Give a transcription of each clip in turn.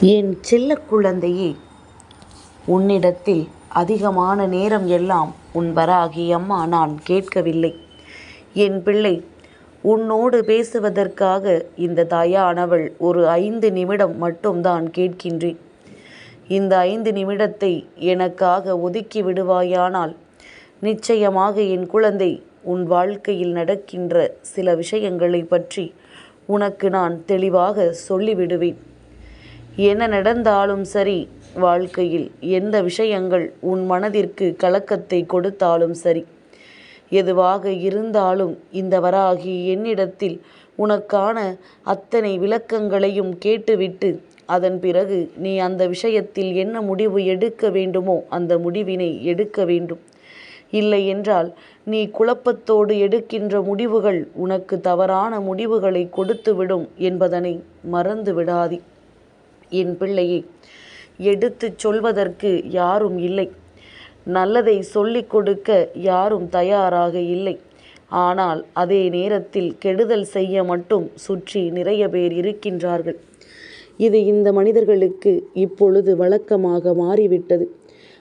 என் செல்ல குழந்தையே உன்னிடத்தில் அதிகமான நேரம் எல்லாம் உன் வராகி அம்மா நான் கேட்கவில்லை. என் பிள்ளை உன்னோடு பேசுவதற்காக இந்த தாயானவள் ஒரு ஐந்து நிமிடம் மட்டும்தான் கேட்கின்றேன். இந்த ஐந்து நிமிடத்தை எனக்காக ஒதுக்கி விடுவாயானால் நிச்சயமாக என் குழந்தை உன் வாழ்க்கையில் நடக்கின்ற சில விஷயங்களை பற்றி உனக்கு நான் தெளிவாக சொல்லிவிடுவேன். என்ன நடந்தாலும் சரி வாழ்க்கையில் எந்த விஷயங்கள் உன் மனதிற்கு கலக்கத்தை கொடுத்தாலும் சரி. எதுவாக இருந்தாலும் இந்த வராகி என்னிடத்தில் உனக்கான அத்தனை விளக்கங்களையும் கேட்டுவிட்டு அதன் பிறகு நீ அந்த விஷயத்தில் என்ன முடிவு எடுக்க வேண்டுமோ அந்த முடிவினை எடுக்க வேண்டும். இல்லை என்றால் நீ குழப்பத்தோடு எடுக்கின்ற முடிவுகள் உனக்கு தவறான முடிவுகளை கொடுத்துவிடும் என்பதனை மறந்து விடாதே என் பிள்ளையை எடுத்துச் சொல்வதற்கு யாரும் இல்லை. நல்லதை சொல்லிக் கொடுக்க யாரும் தயாராக இல்லை. ஆனால் அதே நேரத்தில் கெடுதல் செய்ய மட்டும் சுற்றி நிறைய பேர் இருக்கின்றார்கள். இது இந்த மனிதர்களுக்கு இப்பொழுது வழக்கமாக மாறிவிட்டது.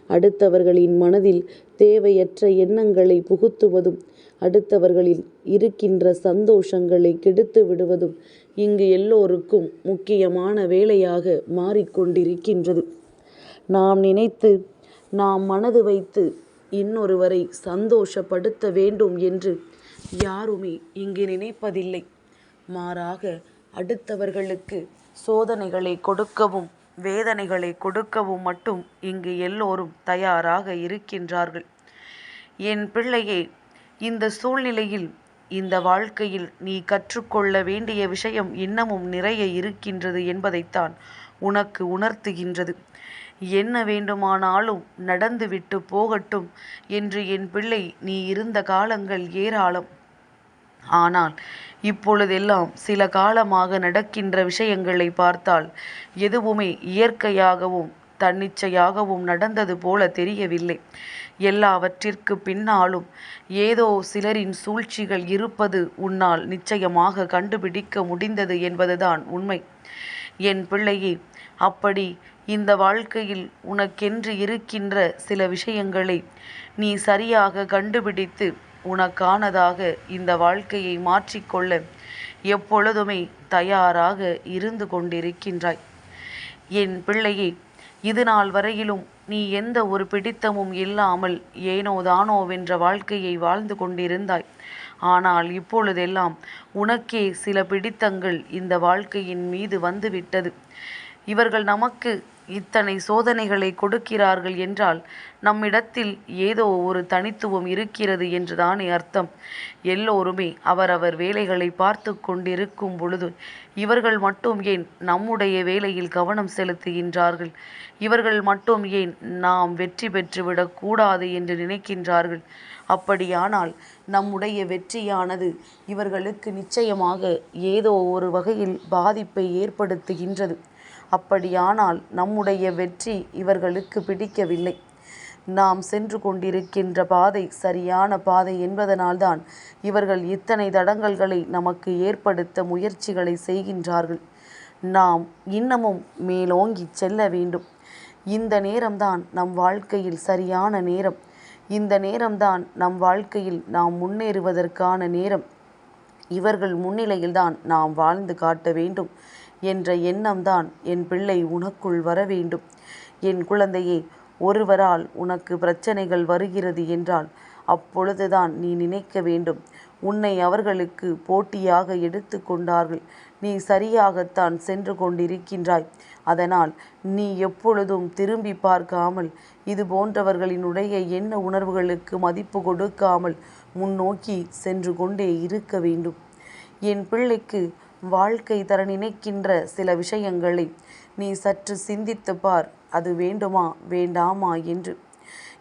அடுத்தவர்களின் மனதில் தேவையற்ற எண்ணங்களை புகுத்துவதும் அடுத்தவர்களில் இருக்கின்ற சந்தோஷங்களை கெடுத்து விடுவதும் இங்கு எல்லோருக்கும் முக்கியமான வேலையாக மாறிக்கொண்டிருக்கின்றது. நாம் நினைத்து நாம் மனது வைத்து இன்னொருவரை சந்தோஷப்படுத்த வேண்டும் என்று யாருமே இங்கு நினைப்பதில்லை. மாறாக அடுத்தவர்களுக்கு சோதனைகளை கொடுக்கவும் வேதனைகளை கொடுக்கவும் மட்டும் இங்கு எல்லோரும் தயாராக இருக்கின்றார்கள். என் பிள்ளையே இந்த சூழ்நிலையில் இந்த வாழ்க்கையில் நீ கற்றுக்கொள்ள வேண்டிய விஷயம் இன்னமும் நிறைய இருக்கின்றது என்பதைத்தான் உனக்கு உணர்த்துகின்றது. என்ன வேண்டுமானாலும் நடந்துவிட்டு போகட்டும் என்று என் பிள்ளை நீ இருந்த காலங்கள் ஏராளம். ஆனால் இப்பொழுதெல்லாம் சில காலமாக நடக்கின்ற விஷயங்களை பார்த்தால் எதுவுமே இயற்கையாகவும் தன்னிச்சையாகவும் நடந்தது போல தெரியவில்லை. எல்லாவற்றிற்கு பின்னாலும் ஏதோ சிலரின் சூழ்ச்சிகள் இருப்பது உன்னால் நிச்சயமாக கண்டுபிடிக்க முடிந்தது என்பதுதான் உண்மை. என் பிள்ளையே அப்படி இந்த வாழ்க்கையில் உனக்கென்று இருக்கின்ற சில விஷயங்களை நீ சரியாக கண்டுபிடித்து உனக்கானதாக இந்த வாழ்க்கையை மாற்றிக்கொள்ள எப்பொழுதுமே தயாராக இருந்து கொண்டிருக்கின்றாய். என் பிள்ளையை இது நாள் வரையிலும் நீ எந்த ஒரு பிடித்தமும் இல்லாமல் ஏனோ தானோவென்ற வாழ்க்கையை வாழ்ந்து கொண்டிருந்தாய். ஆனால் இப்பொழுதெல்லாம் உனக்கே சில பிடித்தங்கள் இந்த வாழ்க்கையின் மீது வந்துவிட்டது. இவர்கள் நமக்கு இத்தனை சோதனைகளை கொடுக்கிறார்கள் என்றால் நம்மிடத்தில் ஏதோ ஒரு தனித்துவம் இருக்கிறது என்றுதானே அர்த்தம். எல்லோருமே அவரவர் வேலைகளை பார்த்து கொண்டிருக்கும் பொழுது இவர்கள் மட்டும் ஏன் நம்முடைய வேலையில் கவனம் செலுத்துகின்றார்கள்? இவர்கள் மட்டும் ஏன் நாம் வெற்றி பெற்றுவிடக் கூடாது என்று நினைக்கின்றார்கள்? அப்படியானால் நம்முடைய வெற்றியானது இவர்களுக்கு நிச்சயமாக ஏதோ ஒரு வகையில் பாதிப்பை ஏற்படுத்துகின்றது. அப்படியானால் நம்முடைய வெற்றி இவர்களுக்கு பிடிக்கவில்லை. நாம் சென்று கொண்டிருக்கின்ற பாதை சரியான பாதை என்பதனால்தான் இவர்கள் இத்தனை தடங்கல்களை நமக்கு ஏற்படுத்த முயற்சிகளை செய்கின்றார்கள். நாம் இன்னமும் மேலோங்கி செல்ல வேண்டும். இந்த நேரம்தான் நம் வாழ்க்கையில் சரியான நேரம். இந்த நேரம்தான் நம் வாழ்க்கையில் நாம் முன்னேறுவதற்கான நேரம். இவர்கள் முன்னிலையில்தான் நாம் வாழ்ந்து காட்ட வேண்டும். என்ற எண்ணம்தான் என் பிள்ளை உனக்குள் வர வேண்டும் என் குழந்தையே ஒருவரால் உனக்கு பிரச்சனைகள் வருகிறது என்றால் அப்பொழுதுதான் நீ நினைக்க வேண்டும். உன்னை அவர்களுக்கு போட்டியாக எடுத்து கொண்டார்கள். நீ சரியாகத்தான் சென்று கொண்டிருக்கின்றாய். அதனால் நீ எப்பொழுதும் திரும்பி பார்க்காமல் இது போன்றவர்களினுடைய எண்ண உணர்வுகளுக்கு மதிப்பு கொடுக்காமல் முன்னோக்கி சென்று கொண்டே இருக்க வேண்டும். என் பிள்ளைக்கு வாழ்க்கை தர நினைக்கின்ற சில விஷயங்களை நீ சற்று சிந்தித்து பார். அது வேண்டுமா? வேண்டாமா? என்று.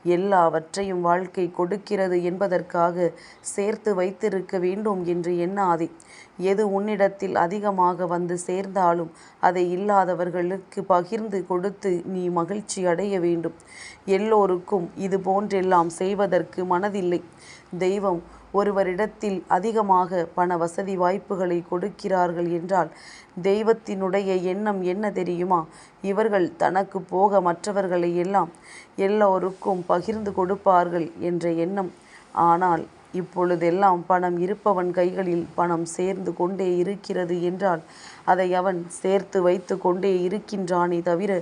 எல்லாவற்றையும் வாழ்க்கை கொடுக்கிறது என்பதற்காக சேர்த்து வைத்திருக்க வேண்டும் என்று எண்ணாதே. எது உன்னிடத்தில் அதிகமாக வந்து சேர்ந்தாலும் அதை இல்லாதவர்களுக்கு பகிர்ந்து கொடுத்து நீ மகிழ்ச்சி அடைய வேண்டும். எல்லோருக்கும் இது போன்றெல்லாம் செய்வதற்கு மனதில்லை. தெய்வம் ஒருவரிடத்தில் அதிகமாக பண வசதி வாய்ப்புகளை கொடுக்கிறார்கள் என்றால் தெய்வத்தினுடைய எண்ணம் என்ன தெரியுமா? இவர்கள் தனக்கு போக மற்றவர்களை எல்லாம் எல்லோருக்கும் பகிர்ந்து கொடுப்பார்கள் என்ற எண்ணம். ஆனால் இப்பொழுதெல்லாம் பணம் இருப்பவன் கைகளில் பணம் சேர்ந்து கொண்டே இருக்கிறது என்றால் அதை அவன் சேர்த்து வைத்து கொண்டே இருக்கின்றானே தவிர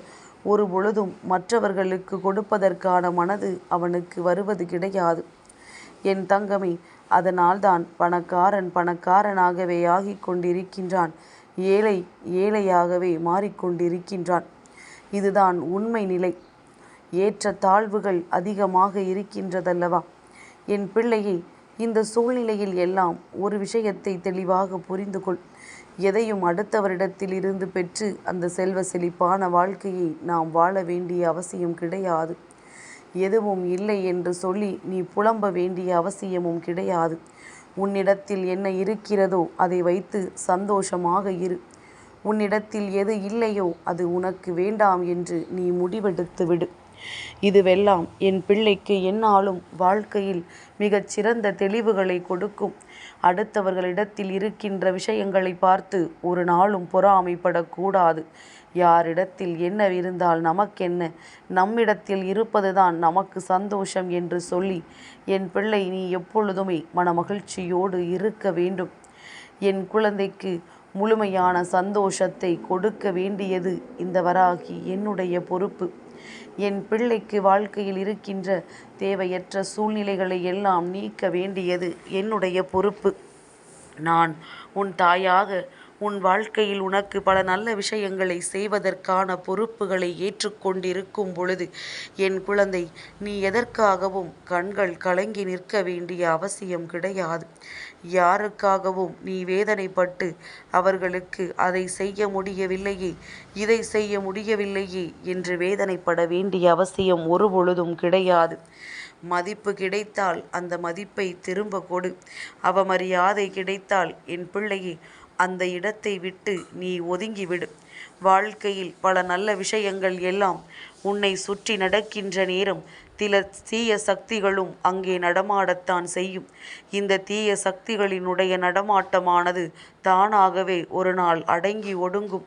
ஒரு பொழுதும் மற்றவர்களுக்கு கொடுப்பதற்கான மனது அவனுக்கு வருவது கிடையாது. என் தங்கமே அதனால்தான் பணக்காரன் பணக்காரனாகவே ஆகிக் கொண்டிருக்கின்றான் ஏழை ஏழையாகவே மாறிக்கொண்டிருக்கின்றான். இதுதான் உண்மை நிலை. ஏற்ற தாழ்வுகள் அதிகமாக இருக்கின்றதல்லவா? என் பிள்ளையை இந்த சூழ்நிலையில் எல்லாம் ஒரு விஷயத்தை தெளிவாக புரிந்து கொள் எதையும் அடுத்தவரிடத்தில் இருந்து பெற்று அந்த செல்வ செழிப்பான வாழ்க்கையை நாம் வாழ வேண்டிய அவசியம் கிடையாது. எதுவும் இல்லை என்று சொல்லி நீ புலம்ப வேண்டிய அவசியமும் கிடையாது. உன்னிடத்தில் என்ன இருக்கிறதோ அதை வைத்து சந்தோஷமாக இரு. உன்னிடத்தில் எது இல்லையோ அது உனக்கு வேண்டாம் என்று நீ முடிவெடுத்து விடு. இதுவெல்லாம் என் பிள்ளைக்கு என்னாலும் வாழ்க்கையில் மிகச் சிறந்த தெளிவுகளை கொடுக்கும். அடுத்தவர்களிடத்தில் இருக்கின்ற விஷயங்களை பார்த்து ஒரு நாளும் பொறாமைப்படக்கூடாது. யாரிடத்தில் என்ன இருந்தால் நமக்கென்ன? நம்மிடத்தில் இருப்பதுதான் நமக்கு சந்தோஷம் என்று சொல்லி என் பிள்ளை நீ எப்பொழுதுமே மனமகிழ்ச்சியோடு இருக்க வேண்டும். என் குழந்தைக்கு முழுமையான சந்தோஷத்தை கொடுக்க வேண்டியது இந்த வராகி என்னுடைய பொறுப்பு. என் பிள்ளைக்கு வாழ்க்கையில் இருக்கின்ற தேவையற்ற சூழ்நிலைகளை எல்லாம் நீக்க வேண்டியது என்னுடைய பொறுப்பு. நான் உன் தாயாக உன் வாழ்க்கையில் உனக்கு பல நல்ல விஷயங்களை செய்வதற்கான பொறுப்புகளை ஏற்றுக்கொண்டிருக்கும் பொழுது என் குழந்தை நீ எதற்காகவும் கண்கள் கலங்கி நிற்க வேண்டிய அவசியம் கிடையாது. யாருக்காகவும் நீ வேதனைப்பட்டு அவர்களுக்கு அதை செய்ய முடியவில்லையே இதை செய்ய முடியவில்லையே என்று வேதனைப்பட வேண்டிய அவசியம் ஒரு பொழுதும் கிடையாது. மதிப்பு கிடைத்தால் அந்த மதிப்பை திரும்ப கொடு. அவமரியாதை கிடைத்தால் என் பிள்ளையை அந்த இடத்தை விட்டு நீ ஒதுங்கிவிடு. வாழ்க்கையில் பல நல்ல விஷயங்கள் எல்லாம் உன்னை சுற்றி நடக்கின்ற நேரம் சில தீய சக்திகளும் அங்கே நடமாடத்தான் செய்யும். இந்த தீய சக்திகளினுடைய நடமாட்டமானது தானாகவே ஒரு நாள் அடங்கி ஒடுங்கும்.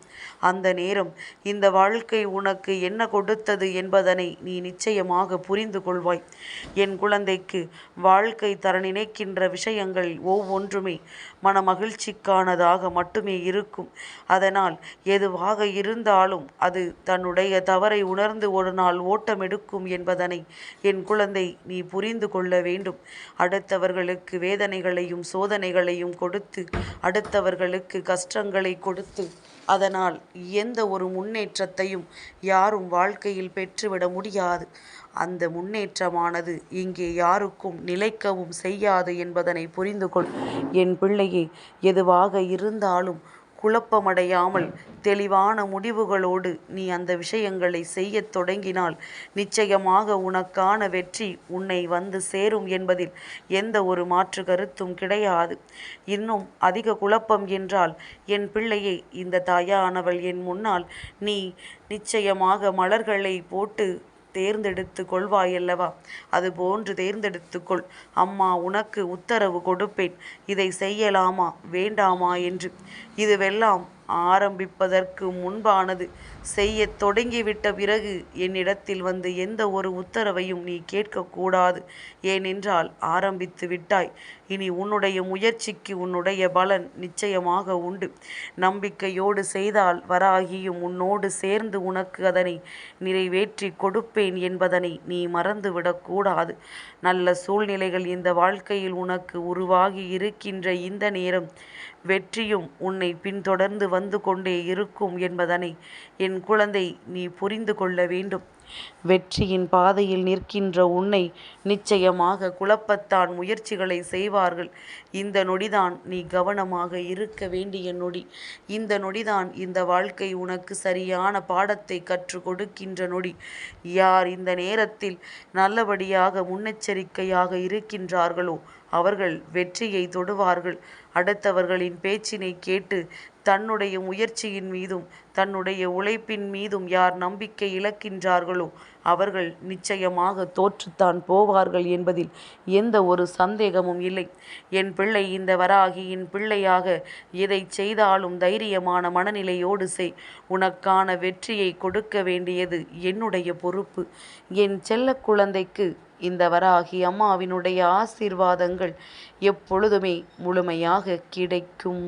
அந்த நேரம் இந்த வாழ்க்கை உனக்கு என்ன கொடுத்தது என்பதனை நீ நிச்சயமாக புரிந்து கொள்வாய். என் குழந்தைக்கு வாழ்க்கை தர நினைக்கின்ற விஷயங்கள் ஒவ்வொன்றுமே மன மகிழ்ச்சிக்கானதாக மட்டுமே இருக்கும். அதனால் எதுவாக இருந்தாலும் அது தன்னுடைய தவறை உணர்ந்து ஒரு நாள் ஓட்டமெடுக்கும் என்பதனை என் குழந்தை நீ புரிந்து கொள்ள வேண்டும். அடுத்தவர்களுக்கு வேதனைகளையும் சோதனைகளையும் கொடுத்து அடுத்தவர்களுக்கு கஷ்டங்களை கொடுத்து அதனால் எந்த ஒரு முன்னேற்றத்தையும் யாரும் வாழ்க்கையில் பெற்றுவிட முடியாது. அந்த முன்னேற்றமானது இங்கே யாருக்கும் நிலைக்கவும் செய்யாது என்பதனை புரிந்து கொள் என் பிள்ளையே எதுவாக இருந்தாலும் குழப்பமடையாமல் தெளிவான முடிவுகளோடு நீ அந்த விஷயங்களை செய்யத் தொடங்கினால் நிச்சயமாக உனக்கான வெற்றி உன்னை வந்து சேரும் என்பதில் எந்த ஒரு மாற்று கருத்தும் கிடையாது. இன்னும் அதிக குழப்பம் என்றால் என் பிள்ளையை இந்த தாயானவள் என் முன்னால் நீ நிச்சயமாக மலர்களை போட்டு தேர்ந்தெடுத்து கொள்வாயல்லவா? அதுபோன்று தேர்ந்தெடுத்துக்கொள் அம்மா உனக்கு உத்தரவு கொடுப்பேன். இதை செய்யலாமா? வேண்டாமா என்று. இதுவெல்லாம் ஆரம்பிப்பதற்கு முன்பானது. செய்யத் தொடங்கிவிட்ட பிறகு என்னிடத்தில் வந்து எந்த ஒரு உத்தரவையும் நீ கேட்கக்கூடாது. ஏனென்றால் ஆரம்பித்து விட்டாய். இனி உன்னுடைய முயற்சிக்கு உன்னுடைய பலன் நிச்சயமாக உண்டு. நம்பிக்கையோடு செய்தால் வராகியும் உன்னோடு சேர்ந்து உனக்கு அதனை நிறைவேற்றி கொடுப்பேன் என்பதனை நீ மறந்துவிடக்கூடாது. நல்ல சூழ்நிலைகள் இந்த வாழ்க்கையில் உனக்கு உருவாகி இருக்கின்ற இந்த நேரம் வெற்றியும் உன்னை பின்தொடர்ந்து வந்து கொண்டே இருக்கும் என்பதனை என் குழந்தை நீ புரிந்து கொள்ள வேண்டும். வெற்றியின் பாதையில் நிற்கின்ற உன்னை நிச்சயமாக குழப்பத்தான் முயற்சிகளை செய்வார்கள். இந்த நொடிதான் நீ கவனமாக இருக்க வேண்டிய நொடி. இந்த நொடிதான் இந்த வாழ்க்கை உனக்கு சரியான பாடத்தை கற்றுக் கொடுக்கின்ற நொடி. யார் இந்த நேரத்தில் நல்லபடியாக முன்னெச்சரிக்கையாக இருக்கின்றார்களோ அவர்கள் வெற்றியை தொடுவார்கள். அடுத்தவர்களின் பேச்சினை கேட்டு தன்னுடைய முயற்சியின் மீதும் தன்னுடைய உழைப்பின் மீதும் யார் நம்பிக்கை இழக்கின்றார்களோ அவர்கள் நிச்சயமாக தோற்றுத்தான் போவார்கள் என்பதில் எந்த ஒரு சந்தேகமும் இல்லை. என் பிள்ளை இந்த வராகியின் பிள்ளையாக எதை செய்தாலும் தைரியமான மனநிலையோடு செய். உனக்கான வெற்றியை கொடுக்க வேண்டியது என்னுடைய பொறுப்பு. என் செல்ல குழந்தைக்கு இந்த வராகி அம்மாவினுடைய ஆசீர்வாதங்கள் எப்பொழுதுமே முழுமையாக கிடைக்கும்.